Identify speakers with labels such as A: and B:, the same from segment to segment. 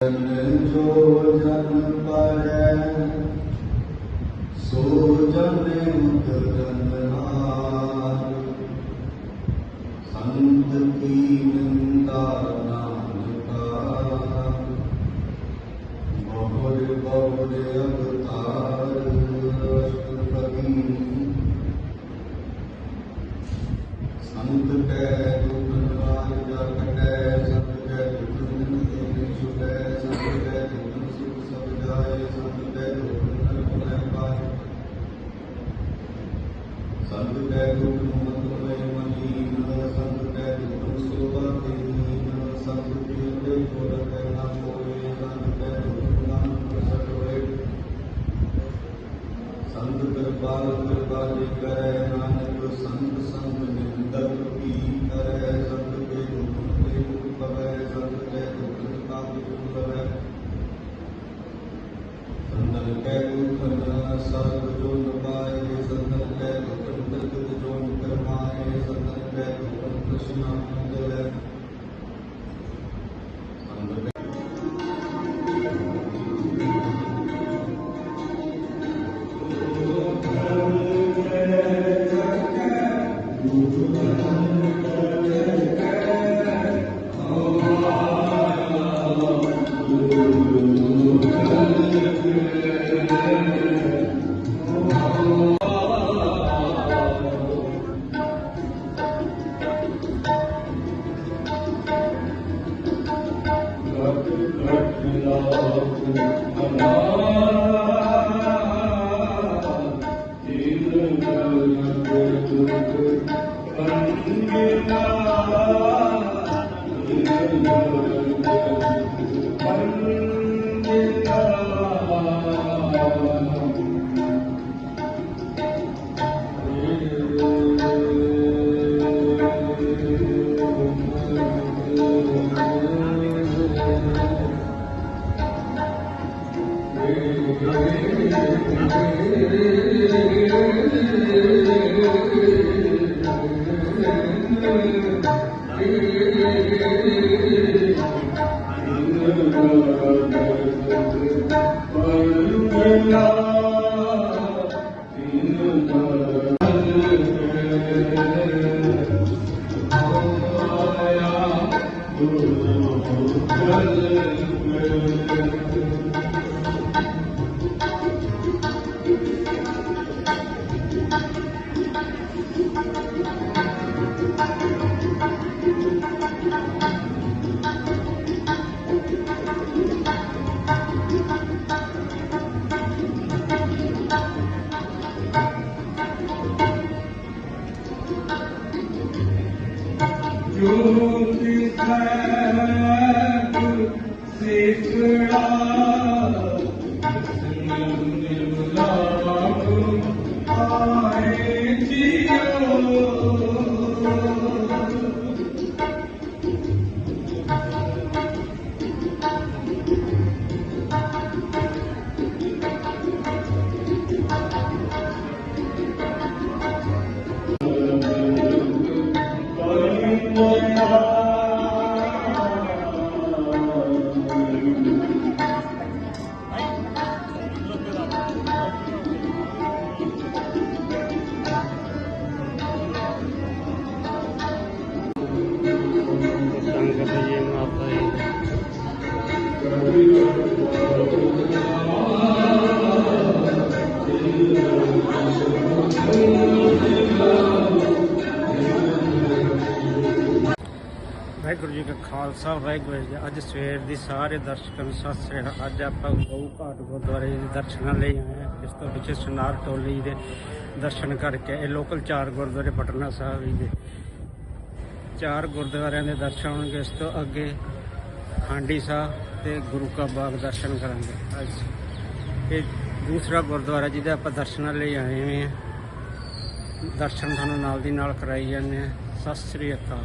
A: ਜੋ ਜਨ ਪਾਰੈ ਸੋ ਜਨ ਉਤਰਨਾਰ ਸੰਤ ਕੀ ਨੰਦਾ ਨਾਨਕਾ ਬਹੁਰ ਬਹੁਰ ਅਵਤਾਰ ਅਸ਼ਟਪਦੀ ਸੰਤ ਕੈ कृपाल कृपा करे नानक संत संत निंदक की करे सब के दुख के दुख पवे सब के दुख का दुख पवे संतन के दुख न सब जो न पाए संतन के दुख
B: दुख जो न करमाए संतन के
C: दुख कृष्ण मंदिर Thank you. Lucifer, Lucifer, Khalsa Waheguru ji, ਅੱਜ ਸਵੇਰ ਦੀ ਸਾਰੇ ਦਰਸ਼ਕਾਂ ਨੂੰ ਸਤਿ ਸ੍ਰੀ ਅਕਾਲ। ਅੱਜ ਆਪਾਂ ਗਊ ਘਾਟ ਗੁਰਦੁਆਰੇ ਦੇ ਦਰਸ਼ਨਾਂ ਲਈ ਆਏ ਹਾਂ। ਇਸ ਤੋਂ ਪਿੱਛੇ ਸੁਨਾਰ ਟੋਲੀ ਦੇ ਦਰਸ਼ਨ ਕਰਕੇ ਇਹ ਲੋਕਲ ਚਾਰ ਗੁਰਦੁਆਰੇ ਪਟਨਾ ਸਾਹਿਬ ਜੀ ਦੇ ਚਾਰ ਗੁਰਦੁਆਰਿਆਂ ਦੇ ਦਰਸ਼ਨ ਹੋਣਗੇ। ਇਸ ਤੋਂ ਅੱਗੇ ਖਾਂਡੀ ਸਾਹਿਬ ਤੇ ਗੁਰੂ ਕਾ ਬਾਗ ਦਰਸ਼ਨ ਕਰਾਂਗੇ। ਅੱਜ ਇਹ ਦੂਸਰਾ ਗੁਰਦੁਆਰਾ ਜਿਹਦੇ ਆਪਾਂ ਦਰਸ਼ਨਾਂ ਲਈ ਆਏ ਹੋਏ ਹਾਂ। ਦਰਸ਼ਨ ਤੁਹਾਨੂੰ ਨਾਲ ਦੀ ਨਾਲ ਕਰਾਈ ਜਾਂਦੇ ਆ ਸਤਿ ਸ੍ਰੀ ਅਕਾਲ।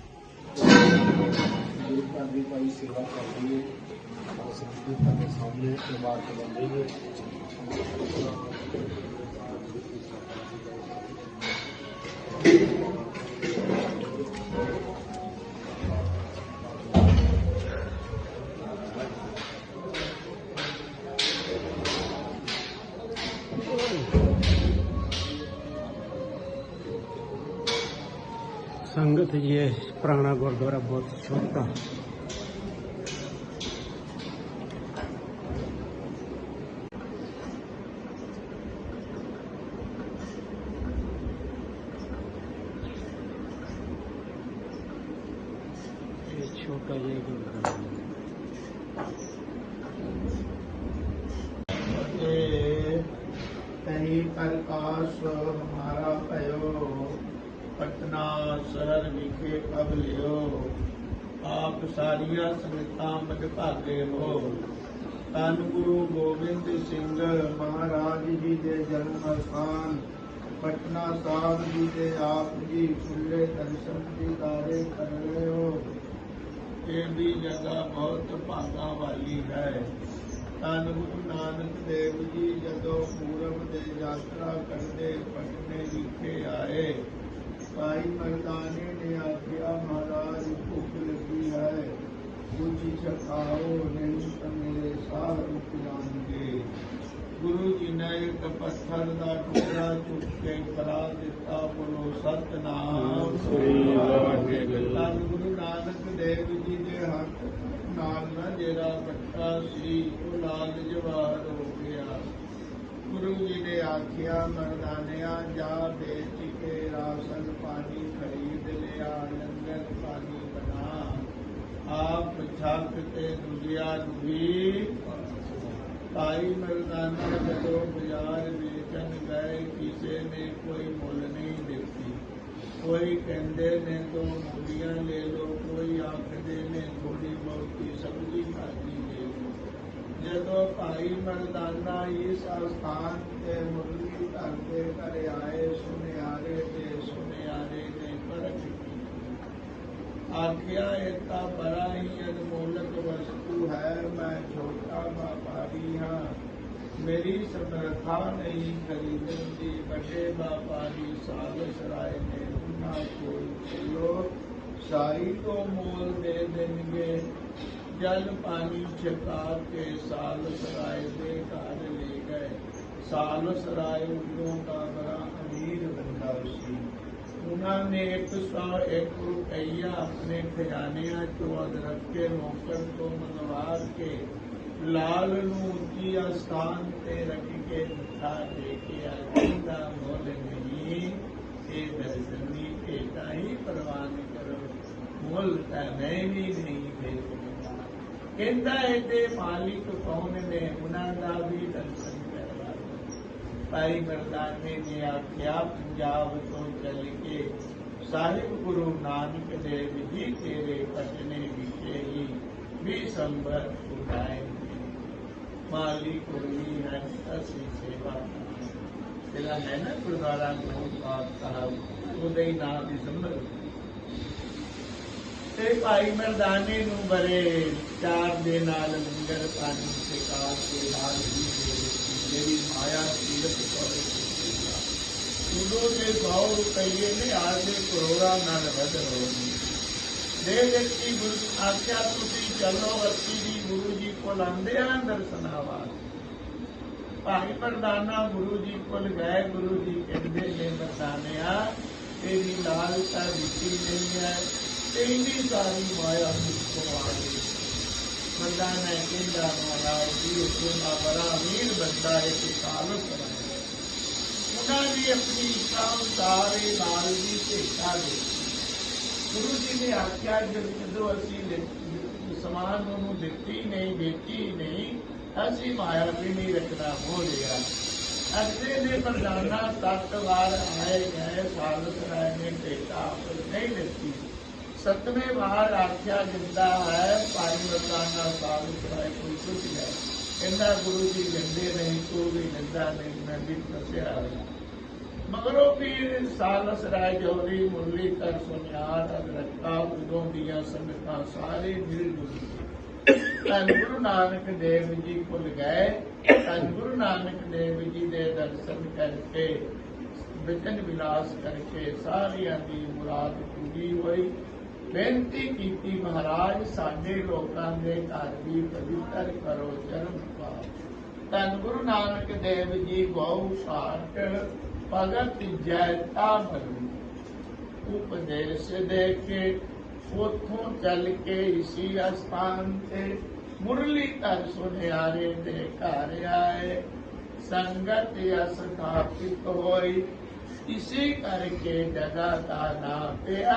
D: दूर का भी भाई सेवा कर रही
E: है। और संस्कृत हमारे सामने परिवार को बन रही है संगत
F: ये पुराना गुरुद्वारा बहुत छोटा ਸਰਰ ਵਿਖੇ ਲਿਓ। ਆਪ ਸਾਰੀਆਂ ਸੰਗਤਾਂ ਮਜ ਹੋ। ਤਨ ਗੁਰੂ ਗੋਬਿੰਦ ਸਿੰਘ ਮਹਾਰਾਜ ਜੀ ਦੇ ਜਨਮ ਸਥਾਨ, ਪਟਨਾ ਸਾਹਿਬ ਜੀ ਦੇ ਆਪ ਜੀ ਖੁੱਲੇ ਦਰਸ਼ਨ ਦੀਦਾਰੇ ਕਰ ਰਹੇ ਹੋ। ਇਹ ਵੀ ਜਗ੍ਹਾ ਬਹੁਤ ਭਾਗਾ ਵਾਲੀ ਹੈ। ਧੰਨ ਗੁਰੂ ਨਾਨਕ ਦੇਵ ਜੀ ਜਦੋਂ ਪੂਰਬ ਦੇ ਯਾਤਰਾ ਕਰਦੇ ਪਟਨੇ ਵਿਖੇ ਆਏ ਭਾਈ ਮਰਦਾਨੇ ਨੇ ਆਖਿਆ, ਮਹਾਰਾਜ, ਭੁੱਖ ਲੱਗੀ ਹੈ। ਕੁਝ ਛਕਾਓ, ਨਹੀਂ ਤਾਂ ਮੇਰੇ ਸਾਹ ਰੁਕ ਜਾਣਗੇ। ਗੁਰੂ ਜੀ ਨੇ ਇੱਕ ਪੱਥਰ ਦਾ ਟੁਕੜਾ ਚੁੱਕ ਕੇ ਕਰਾ ਦਿੱਤਾ, ਬੋਲੋ, ਸਤਨਾਮ ਸ੍ਰੀ ਵਾਹਿਗੁਰੂ। ਗੁਰੂ ਨਾਨਕ ਦੇਵ ਜੀ ਦੇ ਹੱਥ ਨਾਲ ਨਾ ਜਿਹੜਾ ਬੱਟਾ ਸੀ, ਉਹ ਲਾਲ ਜਵਾਹਰ ਗੁਰੂ ਜੀ ਨੇ ਆਖਿਆ ਮਰਦਾਨਿਆਂ ਜਾ ਵੇਚ ਕੇ ਰਾਸ਼ਨ ਪਾਣੀ ਖਰੀਦ ਲਿਆ ਲੰਗਰ ਪਾਣੀ ਬਣਾ ਆਪ ਛੱਕ ਤੇ ਦੁਨੀਆ ਨੂੰ ਵੀ ਭਾਈ ਮਰਦਾਨਾ ਜਦੋਂ ਬਾਜ਼ਾਰ ਵੇਚਣ ਗਏ ਕਿਸੇ ਨੇ ਕੋਈ ਮੁੱਲ ਨਹੀਂ ਦਿੱਤੀ ਕੋਈ ਕਹਿੰਦੇ ਨੇ ਦੋ ਮੂਲੀਆਂ ਲੈ ਲਓ ਕੋਈ ਆਖਦੇ ਨੇ ਥੋੜੀ ਬਹੁਤੀ ਸਬਜ਼ੀ ਖਾਦੀ जो भाई मरदाना इस अवस्थान के मुरली करते कर आए सुनियारे ते सुनियारे ने पर आखिया एक बड़ा ही अनमोलक वस्तु है मैं छोटा व्यापारी हाँ मेरी समर्था नहीं खरीदन की बड़े व्यापारी सालस राय ने उन्हें कोई चलो सारी को मोल दे देंगे जल पानी छिपा के साल सराय से ले गए। साल सराय उनों का बड़ा अमीर बंदा उसी। उन्होंने एक सौ एक रुपया अपने खजानिया चो अदरक के नौकर को मनवा के लाल नूची स्थान से रख के मिठा देके आजा मोल नहीं, ये दर्शनी बेटा ही परवान करो। मुल नहीं भी नहीं भेजना केंद्र ऐते मालिक कौन ಕೌನನೆ ಉನಾದಾ भी दर्शन करवा भाई मरदाने ने आख्या पंजाब तो चल के साहिब गुरु नानक देव जी तेरे पटने विषे ही भी संभव उठाए मालिक हुई है असी सेवा तेरा है ना गुरुद्वारा गुरु साहब उदयनाथ दिसंबर ਤੇ ਭਾਈ ਮਰਦਾਨੇ ਨੂੰ ਬਰੇ, ਚਾਰ ਦੇ ਨਾਲ ਲੰਗਰ ਪਾਣੀ ਤੇ ਕਾਰ ਕੇ ਨਾਲ ਹੀ ਮੇਰੀ ਮਾਇਆ ਸੀਰਤ ਕੋਲੇ ਉਦੋਂ ਦੇ 100 ਰੁਪਏ ਨੇ ਅੱਜ ਦੇ ਕਰੋੜਾਂ ਨਾਲ ਵਧ ਹੋਣੀ ਦੇ ਵਿਅਕਤੀ ਗੁਰੂ ਆਖਿਆ, ਤੁਸੀਂ ਚੱਲੋ ਅੱਤੀ ਦੀ ਗੁਰੂ ਜੀ ਕੋਲ ਆਂਦੇ ਆ ਦਰਸ਼ਨਾਵਾ ਭਾਈ ਪ੍ਰਦਾਨਾ ਗੁਰੂ ਜੀ ਕੋਲ ਗਏ, ਗੁਰੂ ਜੀ ਕਹਿੰਦੇ ਨੇ, ਮਰਦਾਨਿਆ, ਤੇਰੀ ਲਾਲਸਾ ਦਿੱਤੀ ਨਹੀਂ ਹੈ। ਤੇ ਇੰਨੀ ਸਾਰੀ ਮਾਇਆ ਮੁਝਕੋ ਆ ਗਈ ਮਰਦਾਨਾ ਕਹਿੰਦਾ ਮਹਾਰਾਜ ਜੀ ਉਹ ਨਾ ਬੜਾ ਅਮੀਰ ਬੰਦਾ ਹੈ ਕਿ ਕਾਲ ਕਰਾਇਆ ਉਹਨਾਂ ਦੀ ਆਪਣੀ ਇੱਛਾ ਅਨੁਸਾਰ ਇਹ ਲਾਲ ਦੀ ਭੇਟਾ ਦੇ ਗੁਰੂ ਜੀ ਨੇ ਆਖਿਆ ਜਦ ਜਦੋਂ ਅਸੀਂ ਲਿ- ਸਮਾਨ ਉਹਨੂੰ ਦਿੱਤੀ ਨਹੀਂ ਵੇਚੀ ਨਹੀਂ ਅਸੀਂ ਮਾਇਆ ਵੀ ਨਹੀਂ ਰੱਖਣਾ ਹੋ ਲਿਆ ਅਗਲੇ ਨੇ ਪ੍ਰਧਾਨਾ ਸੱਤ ਵਾਰ ਆਏ ਗਏ ਸਾਲਤ ਰਾਏ ਨੇ ਭੇਟਾ ਆਪਸ ਨਹੀਂ ਦਿੱਤੀ ਸਤਵੇਂ ਵਾਰ ਆਖਿਆ, ਜਿੰਦਾ ਹੈ ਪਾਣੀ ਵਰਤਾਨਾ ਸਾਧ ਸਰਾਏ ਕੋਈ ਕੁਝ ਹੈ ਕਹਿੰਦਾ ਗੁਰੂ ਜੀ ਗੰਦੇ ਨਹੀਂ ਤੂੰ ਵੀ ਨਿੰਦਾ ਨਹੀਂ, ਮੈਂ ਵੀ ਫਸਿਆ ਹੋਇਆ। ਮਗਰੋਂ ਪੀਰ ਸਾਲਸ ਰਾਏ ਜੋਰੀ ਮੁਰਲੀ ਕਰ ਸੁਨਿਆਰ, ਅਗਰਤਾ, ਉਦੋਂ ਦੀਆਂ ਸੰਗਤਾਂ ਸਾਰੇ ਮਿਲ ਜੁਲ ਧੰਨ ਗੁਰੂ ਨਾਨਕ ਦੇਵ ਜੀ ਭੁੱਲ ਗਏ। ਧੰਨ ਗੁਰੂ ਨਾਨਕ ਦੇਵ ਜੀ ਦੇ ਦਰਸ਼ਨ ਕਰਕੇ ਵਿਚਨ ਵਿਲਾਸ ਕਰਕੇ ਸਾਰਿਆਂ ਦੀ ਮੁਰਾਦ ਪੂਰੀ ਹੋਈ। ਬੇਨਤੀ ਕੀਤੀ ਮਹਾਰਾਜ ਸਾਡੇ ਲੋਕਾਂ ਦੇ ਘਰ ਵੀ ਪਵਿੱਤਰ ਕਰੋ ਚਰਨ ਪਾਪ ਧੰਨ ਗੁਰੂ ਨਾਨਕ ਦੇਵ ਜੀ ਗਉ ਸਾਟ ਭਗਤ ਜੈਤਾ ਮਰੂ ਉਪਦੇਸ਼ ਦੇ ਕੇ ਉਥੋਂ ਚੱਲ ਕੇ ਇਸੀ ਅਸਥਾਨ ਤੇ ਮੁਰਲੀ ਧਰ ਸੁਨਿਆਰੇ ਦੇ ਘਰ ਆਏ ਸੰਗਤ ਅਸਥਾਪਿਤ ਹੋਈ ਇਸੇ ਕਰਕੇ ਜਗਾ ਦਾ ਨਾਮ ਪਿਆ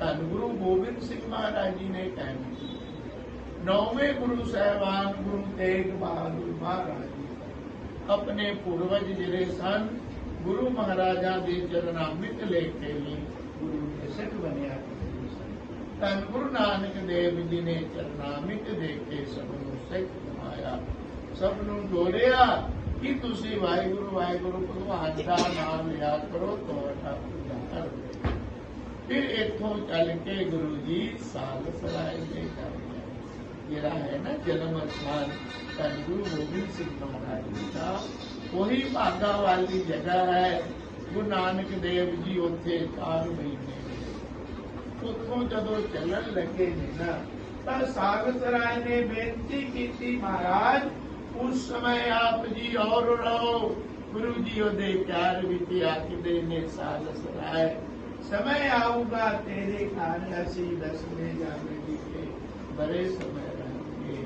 F: ਧੰਨ ਗੁਰੂ ਗੋਬਿੰਦ ਸਿੰਘ ਮਹਾਰਾਜ ਜੀ ਨੇ ਕਾਇਮ ਕੀਤੀ ਨੌਵੇਂ ਗੁਰੂ ਸਾਹਿਬਾਨ ਗੁਰੂ ਤੇਗ ਬਹਾਦਰ ਮਹਾਰਾਜ ਜੀ ਆਪਣੇ ਪੂਰਵਜ ਜਿਹੜੇ ਸਨ ਗੁਰੂ ਮਹਾਰਾਜਾਂ ਦੇ ਚਰਨਾਮਿਤ ਲੈ ਕੇ ਹੀ ਗੁਰੂ ਦੇ ਸਿੱਖ ਬਣਿਆ ਕਰਦੇ ਸਨ। ਧੰਨ ਗੁਰੂ ਨਾਨਕ ਦੇਵ ਜੀ ਨੇ ਚਰਨਾਮਿਤ ਦੇ ਕੇ ਸਭ ਨੂੰ ਸਿੱਖ ਬਣਾਇਆ ਸਭ ਨੂੰ ਜੋੜਿਆ ਕਿ ਤੁਸੀਂ ਵਾਹਿਗੁਰੂ ਵਾਹਿਗੁਰੂ ਭਗਵਾਨ ਦਾ ਨਾਮ ਲਿਆ ਕਰੋ ਤੁਹਾਡਾ ਉਜਾਗਰ ਹੋਵੇਗਾ ਫਿਰ ਇੱਥੋਂ ਚੱਲ ਕੇ ਗੁਰੂ ਜੀ ਸਾਲ ਸਰਾਏ ਦੇ ਕਰ ਗਏ ਜਿਹੜਾ ਹੈ ਨਾ ਜਨਮ ਅਸਥਾਨ ਧੰਨ ਗੁਰੂ ਗੋਬਿੰਦ ਸਿੰਘ ਮਹਾਰਾਜ ਜੀ ਦਾ ਉਹੀ ਭਾਗਾ ਵਾਲੀ ਜਗ੍ਹਾ ਹੈ ਗੁਰੂ ਨਾਨਕ ਦੇਵ ਜੀ ਉੱਥੇ ਚਾਰ ਮਹੀਨੇ ਰਹੇ। ਉੱਥੋਂ ਜਦੋਂ ਚੱਲਣ ਲੱਗੇ ਨੇ ਨਾ ਤਾਂ ਸਾਗਤ ਰਾਏ ਨੇ ਬੇਨਤੀ ਕੀਤੀ ਮਹਾਰਾਜ ਉਸ ਸਮੇਂ ਆਪ ਜੀ ਔਰ ਰਹੋ ਗੁਰੂ ਜੀ ਉਹਦੇ ਪਿਆਰ ਵਿੱਚ ਆਖਦੇ ਨੇ ਸਾਗਤ ਰਾਏ ਸਮੇਂ ਆਊਗਾ ਤੇਰੇ ਘਰ ਅਸੀਂ ਦਸਵੇਂ ਜਾਵੇਗੀ ਕੇ ਬੜੇ ਸਮੇਂ ਰਹਿਣਗੇ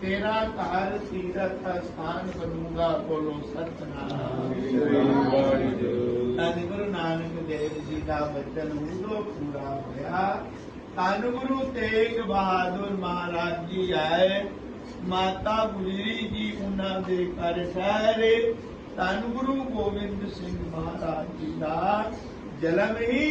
F: ਤੇਰਾ ਘਰ ਤੀਰਥ ਸਥਾਨ ਬਣੂਗਾ ਬੋਲੋ ਸਤਨਾਮ ਧੰਨ ਗੁਰੂ ਨਾਨਕ ਦੇਵ ਜੀ ਦਾ ਬਚਨ ਉਦੋਂ ਪੂਰਾ ਹੋਇਆ ਧੰਨ ਗੁਰੂ ਤੇਗ ਬਹਾਦਰ ਮਹਾਰਾਜ ਜੀ ਆਏ ਮਾਤਾ ਗੁਜਰੀ ਜੀ ਉਹਨਾਂ ਦੇ ਘਰ ਠਹਿਰੇ ਧੰਨ ਗੁਰੂ ਗੋਬਿੰਦ ਸਿੰਘ ਮਹਾਰਾਜ ਜੀ ਦਾ जन्म ही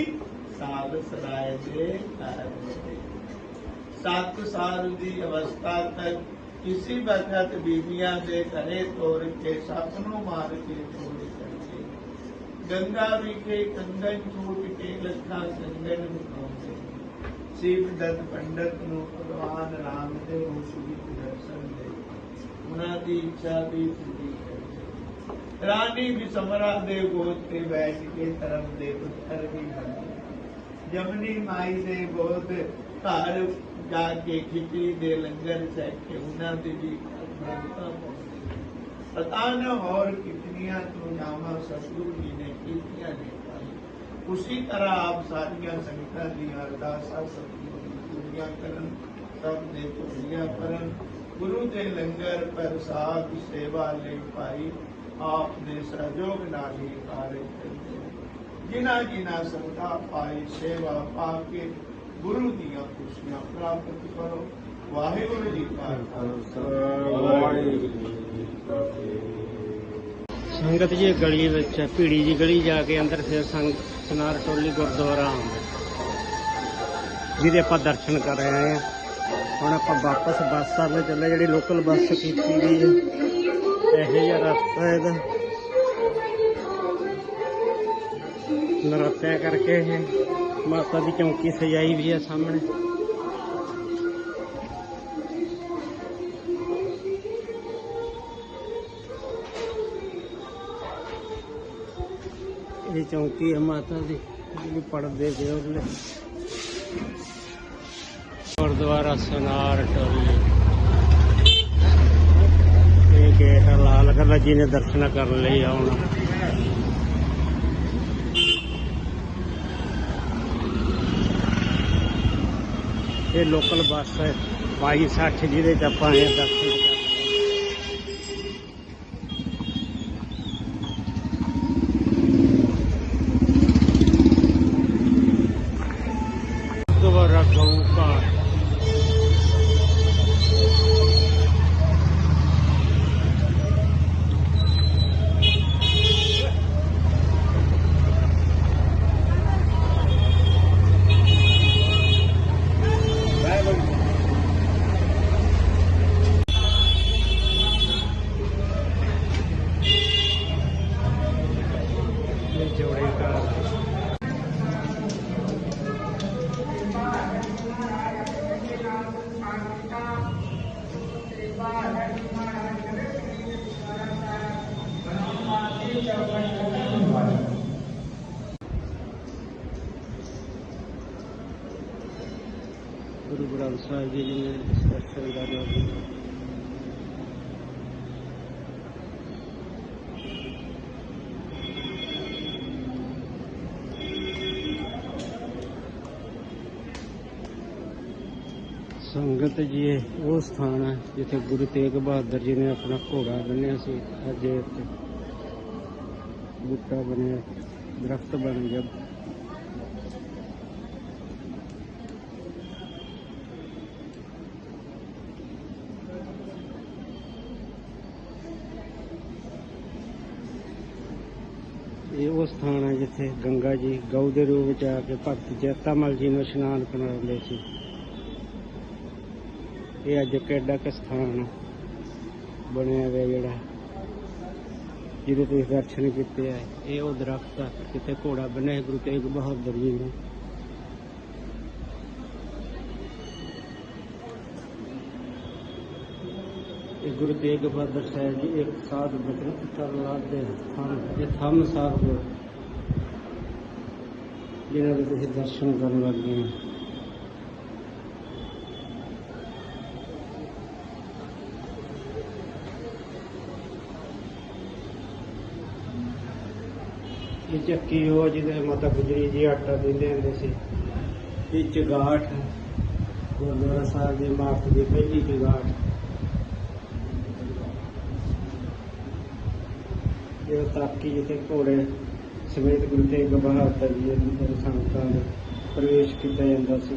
F: सात साल की अवस्था तक किसी वक्त बीविया से करे तोड़ के सपनों मार के छोड़ करके गंगा विखे कंगन छूट के लखा संगन मुखाते शिव दत्त पंडित नु भगवान राम दे श्री दर्शन दे। उन्होंने इच्छा भी रानी भी समरा दे गोद पे बैठ के तरम दे पुत्र भी बने जमनी माई दे गोद घर जाके खिचड़ी दे लंगर सह के उन्होंने भी भगता पता न और कितनिया तो नामा सतगुरु जी ने कितिया ने उसी तरह आप सारिया संगत दरदासा सतगुरु की पूरिया करन, सब दे पूरिया करन। गुरु के लंगर प्रसाद सेवा ले पाई। ਆਪ ਦੇ ਸਹਿਯੋਗ ਨਾਲ ਹੀ ਕਾਰਜ ਜਿਨ੍ਹਾਂ ਜਿਨ੍ਹਾਂ ਸੰਗਤਾਂ ਪਾਈ ਸੇਵਾ ਪਾ ਕੇ ਗੁਰੂ ਦੀਆਂ ਖੁਸ਼ੀਆਂ ਪ੍ਰਾਪਤ ਕਰੋ। ਵਾਹਿਗੁਰੂ ਜੀ ਕਾ
E: ਸੰਗਤ ਜੀ, ਗਲੀ ਵਿੱਚ, ਭੀੜੀ ਜੀ ਗਲੀ ਜਾ ਕੇ ਅੰਦਰ ਫਿਰ ਸੰਗ, ਸਨਾਰ ਟੋਲੀ ਗੁਰਦੁਆਰਾ ਆਉਂਦਾ ਜਿਹਦੇ ਆਪਾਂ ਦਰਸ਼ਨ ਕਰ ਰਹੇ ਹਾਂ। ਹੁਣ ਆਪਾਂ ਵਾਪਸ ਬੱਸ ਸਾਹਮਣੇ ਚੱਲੇ, ਜਿਹੜੀ ਲੋਕਲ ਬੱਸ ਕੀਤੀ ਗਈ ਹੈ। ਇਹ ਜਿਹਾ ਰਸਤਾ ਇਹਦਾ ਨਰਾਤਿਆਂ ਕਰਕੇ ਇਹ ਮਾਤਾ ਦੀ ਚੌਂਕੀ ਸਜਾਈ ਵੀ ਹੈ ਸਾਹਮਣੇ ਇਹ ਚੌਂਕੀ ਹੈ ਮਾਤਾ ਦੀ ਜਿਹੜੀ ਪੜਦੇ ਪਏ ਉਹਲੇ ਗੁਰਦੁਆਰਾ ਸਨਾਰ ਟੋਲੀ ਲਾਲ ਕਲਰ ਜੀ ਨੇ ਦਰਸ਼ਨ ਕਰਨ ਲਈ ਆਉਣ ਇਹ ਲੋਕਲ ਬੱਸ ਹੈ 2260 ਜਿਹਦੇ ਚ ਆਪਾਂ ਇਹ ਦਰਸ਼ਨ ਸੰਗਤ ਜੀ, ਇਹ ਉਹ ਸਥਾਨ ਹੈ ਜਿੱਥੇ ਗੁਰੂ ਤੇਗ ਬਹਾਦਰ ਜੀ ਨੇ ਆਪਣਾ ਘੋੜਾ ਬੰਨਿਆ ਸੀ। ਅੱਜ ਇੱਥੇ ਬੂਟਾ ਬਣਿਆ, ਦਰਖਤ ਬਣ ਗਿਆ। ਇਹ ਉਹ ਸਥਾਨ ਹੈ ਜਿੱਥੇ ਗੰਗਾ ਜੀ ਗਊ ਦੇ ਰੂਪ ਵਿੱਚ ਆ ਕੇ ਭਗਤ ਜੈਤਾਮਲ ਜੀ ਨੂੰ ਇਸ਼ਨਾਨ ਕਰਾਉਂਦੇ ਸੀ। ਇਹ ਅੱਜ ਕਿੱਡਾ ਕੁ ਸਥਾਨ ਬਣਿਆ ਹੋਇਆ ਜਿਹੜਾ। ਜਿਹਦੇ ਤੁਸੀਂ ਦਰਸ਼ਨ ਕੀਤੇ ਆ। ਇਹ ਉਹ ਦਰਖਤ ਆ, ਜਿੱਥੇ ਘੋੜਾ ਬੰਨਿਆ ਗੁਰੂ ਤੇਗ ਬਹਾਦਰ ਜੀ ਨੇ। ਇਹ ਗੁਰੂ ਤੇਗ ਬਹਾਦਰ ਸਾਹਿਬ ਜੀ ਇੱਕ ਸਾਧ ਬਚਨ ਤਰਲਾਦ ਦੇ ਥੰਮ ਇਹ ਥੰਮ ਸਾਹਿਬ ਜਿਹਨਾਂ ਦੇ ਤੁਸੀਂ ਦਰਸ਼ਨ ਕਰਨ ਲੱਗੇ ਹੋ ਇਹ ਚੱਕੀ ਉਹ ਜਿਹਦੇ ਮਾਤਾ ਗੁਜਰੀ ਜੀ ਆਟਾ ਦਿੰਦੇ ਹੁੰਦੇ ਸੀ। ਇਹ ਚਗਾਠ ਗੁਰਦੁਆਰਾ ਸਾਹਿਬ ਦੀ ਇਮਾਰਤ ਦੀ ਪਹਿਲੀ ਚਗਾਠ ਇਹ ਤਾਕੀ ਜਿੱਥੇ ਘੋੜੇ ਸਮੇਤ ਗੁਰੂ ਤੇਗ ਬਹਾਦਰ ਜੀ ਦੇ ਸੰਗਤਾਂ ਨੂੰ ਪ੍ਰਵੇਸ਼ ਕੀਤਾ ਜਾਂਦਾ ਸੀ।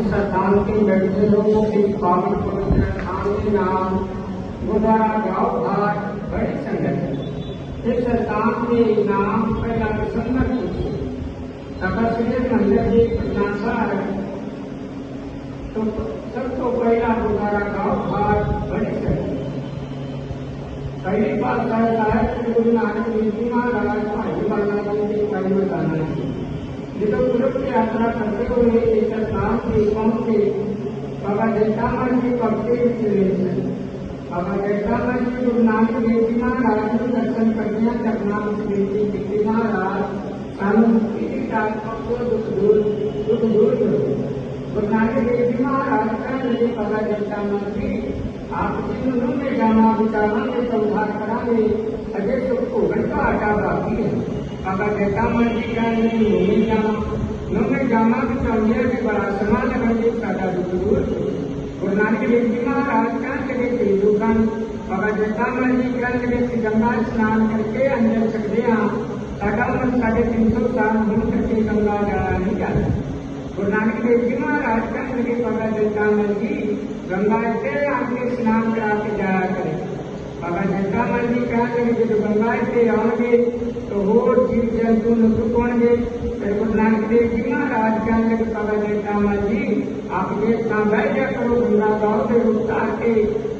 G: के बैठे लोगों के पावन पवित्र के नाम गुरुद्वारा गाँव घाट बड़ी संगत इस स्थान के नाम पहला को तपस्वी मंदिर की प्रशंसा है। तो सब तो पहला गुरुद्वारा गाँव घाट बड़ी संगत पहली बात कहता है कि गुरु नानक जी महाराज भाई वाला जी की बताना है। दिगंबरूप की यात्रा करते हुए एक स्थान से पहुँचे बाबा जैतामा जी भक्ति विश्लेषण बाबा जैतामा जी गुरु नानक देव जी महाराज के दर्शन करने करना मुस्लिम जी महाराज सानुष्ठात्मक दुख दूर दुख दूर गुरु नानक देव जी महाराज का लिए बाबा जैतामा जी आपके उन्होंने जाना विचारा में संधार करा में अजय सुख को घंटा आटा बाकी है। बाबा जयतामल जी कहने लगे नूमे जाना नूमे जाना भी चाहिए कि बड़ा समान बने सादा दुख दूर गुरु नानक देव जी महाराज कहने लगे कि दुकान बाबा जयतामल जी कहने लगे कि गंगा स्नान करके अंदर सकते हैं साडा मन साढ़े तीन सौ साल होने करके गंगा जाना नहीं जाता गुरु नानक देव जी महाराज कहने लगे बाबा जयतामल जी गंगा से आके स्नान करा के जाया करें जयतामल जी कहने लगे जब गंगा से आओगे तो और जीव जंतु फिर गुरु नानक देव जी महाराज कहने लगे बाबा जयतामल जी आप ये बैठ जा करो गंगा गाँव से उतार के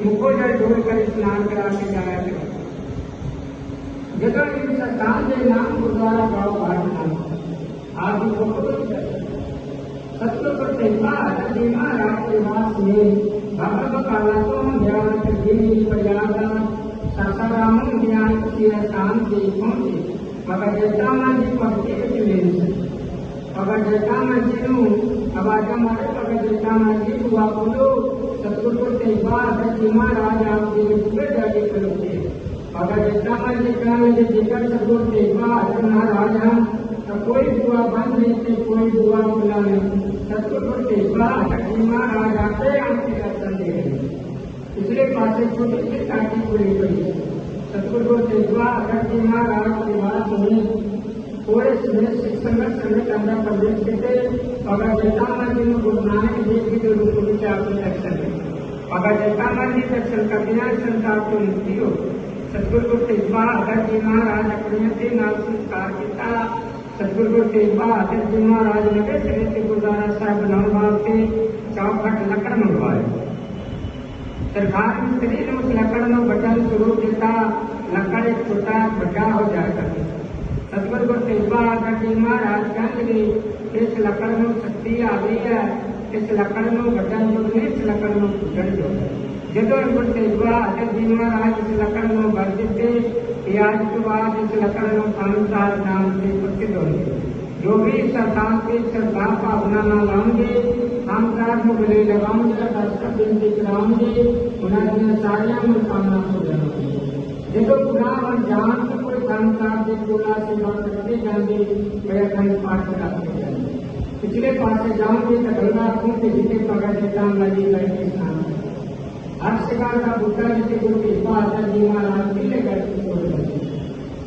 G: मुखो जल ढोल कर स्नान करा के जाया करें जगह इस स्थान के नाम गुरुद्वारा गाँव घाट नाम आप बहुत सत्य पर कृपा नदी महाराज के वास में भगव काला को ज्ञान करके प्रयागा सासाराम ज्ञान के स्थान से पहुँचे मगर जैसा जी भक्ति के लिए मगर जैसा जी आवाजा मारे भगत जयतामा जी दुआ बोलो सतगुरु को तेबा अगर महाराज आप जी पूरे जाके करोगे भगत जयतामा जी कहने लगे जेकर सतगुरु तेबा अगर महाराज हम तो कोई दुआ बंद नहीं थे कोई दुआ खुला नहीं सतगुरु को तेबा अगर महाराज आते आपके दर्शन दे रहे पिछले पासे छोटी सी टाटी खुली हुई है सतगुरु को तेजवा अगर महाराज की बात सुनी पूरे समय सिख संगत समेत आंध्र प्रदेश के अगर जयतामा जी में गुरु नानक देव जी के रूप में आपको दर्शन है अगर जयतामा जी दर्शन का बिना संसार को मुक्ति हो सतगुरु को तेजवा अगर जी महाराज अपने से नाम संस्कार किया सतगुरु को तेजवा अगर जी महाराज लगे चले गुरुद्वारा साहब बनाओ वास्ते चौखट लकड़ मंगवाए। सरकार शरीर उस लकड़ में बटन शुरू देता लकड़ एक छोटा बड़ा हो जा सके सतगुर को सेवा आता जी महाराज कहते लगे इस लकड़ में शक्ति आ गई है इस लकड़ में वज़न जो नहीं इस लकड़ में फूटन जो जो गुरु सेवा आता जी महाराज इस लकड़ में भर दिते आज के बाद इस लकड़ में संसार नाम से प्रसिद्ध होंगे जो भी सरकार के श्रद्धा भावना न लाएँगे दर्शक बिनती कराएँगे उन्हें सारिया मनोकामना हो जाएँगे जो गुनाह और जान से कोई संसार के चोला सेवा करते जाएँगे वे अखंड पाठ करते जाएँगे। पिछले पास से जाओगे तो गंगा खून के जीते पकड़ के काम लड़के स्नान हर शिकार का बुद्धा जिसे गुरु की बात जी, महाराज छोड़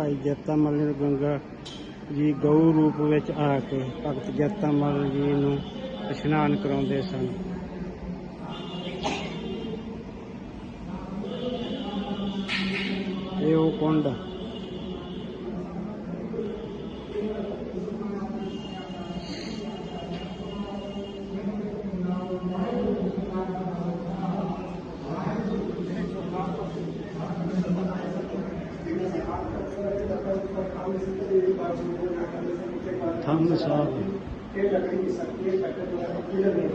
E: ਭਾਈ ਜੱਤਾ ਮੱਲ ਗੰਗਾ ਜੀ ਗਊ ਰੂਪ ਵਿੱਚ ਆ ਕੇ ਭਗਤ ਜੱਤਾ ਮੱਲ ਜੀ ਨੂੰ ਇਸ਼ਨਾਨ ਕਰਾਉਂਦੇ ਸਨ। ਇਹ ਉਹ ਕੁੰਡ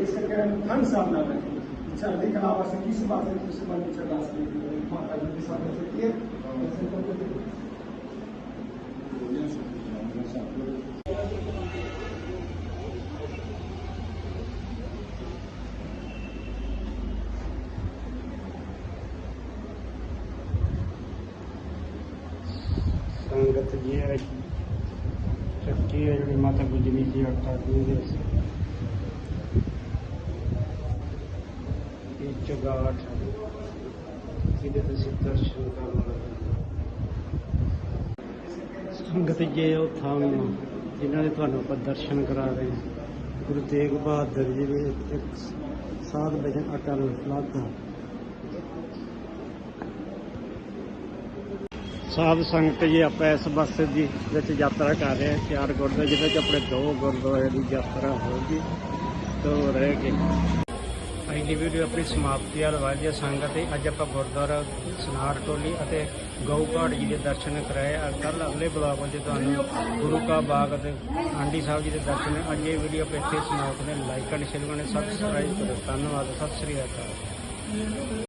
D: इसका क्या धन सामना रखें सर्दी का हवा से किसी बात से किसी बात नीचे डाल सकती माता जी के साथ सकती है ऐसे
E: ਦੇ ਸੀ ਇਹ ਚੁਗਾਠ ਜਿਹਦੇ ਤੁਸੀਂ ਦਰਸ਼ਨ ਕਰਨ ਲੱਗੇ ਸੰਗਤ ਜੀ ਉਹ ਥਾਂ ਜਿਨ੍ਹਾਂ ਦੇ ਤੁਹਾਨੂੰ ਆਪਾਂ ਦਰਸ਼ਨ ਕਰਾ ਰਹੇ ਹਾਂ ਗੁਰੂ ਤੇਗ ਬਹਾਦਰ ਜੀ ਦੇ ਇੱਕ ਸਾਧ ਵਜਨ ਅਟਲ ਲਾਗਾ ਸਾਧ ਸੰਗਤ ਜੀ, ਆਪਾਂ ਇਸ ਬੱਸ ਦੀ ਵਿੱਚ ਯਾਤਰਾ ਕਰ ਰਹੇ ਹਾਂ। ਚਾਰ ਗੁਰਦੁਆਰੇ ਜਿਹਦੇ ਵਿੱਚ ਆਪਣੇ ਦੋ ਗੁਰਦੁਆਰੇ ਦੀ ਯਾਤਰਾ ਹੋਊਗੀ। ਤੋਂ ਰਹਿ ਕੇ ਪਹਿਲੀ ਵੀਡੀਓ ਆਪਣੀ ਸਮਾਪਤੀ ਵੱਲ ਵਧਦੀ ਸੰਗਤ ਅੱਜ ਆਪਾਂ ਗੁਰਦੁਆਰਾ ਸਨਾਰ ਟੋਲੀ ਅਤੇ ਗਊ ਘਾਟ ਜੀ ਦੇ ਦਰਸ਼ਨ ਕਰਾਏ। ਕੱਲ ਅਗਲੇ ਬਲਾਕ ਵਿੱਚ ਤੁਹਾਨੂੰ ਗੁਰੂ ਕਾ ਬਾਗ ਅਤੇ ਆਂਡੀ ਸਾਹਿਬ ਜੀ ਦੇ ਦਰਸ਼ਨ ਅੱਜ ਇਹ ਵੀਡੀਓ ਆਪਾਂ ਇੱਥੇ ਸਮਾਪਤ ਨੇ ਲਾਈਕ ਐਂਡ ਸ਼ੇਅਰ ਕਰਨਾ, ਸਬਸਕ੍ਰਾਈਬ ਕਰੋ। ਧੰਨਵਾਦ, ਸਤਿ ਸ੍ਰੀ ਅਕਾਲ।